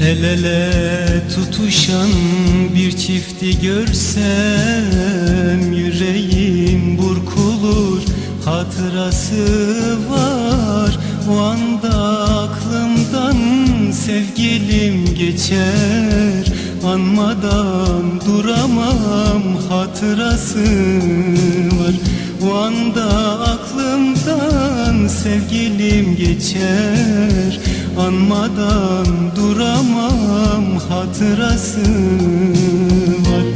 El ele tutuşan bir çifti görsem Yüreğim burkulur hatırası var. O anda aklımdan sevgilim geçer. Anmadan duramam hatırası var. O anda aklımdan sevgilim geçer. Anmadan duramam hatırası var.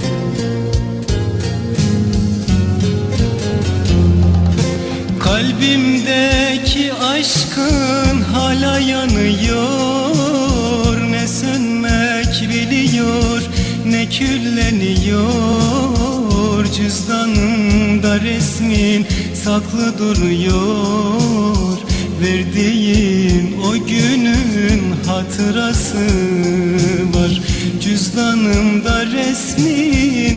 Kalbimdeki aşkın hala yanıyor. Ne sönmek biliyor ne külleniyor. Cüzdanımda resmin saklı duruyor. Verdiğin o günün hatırası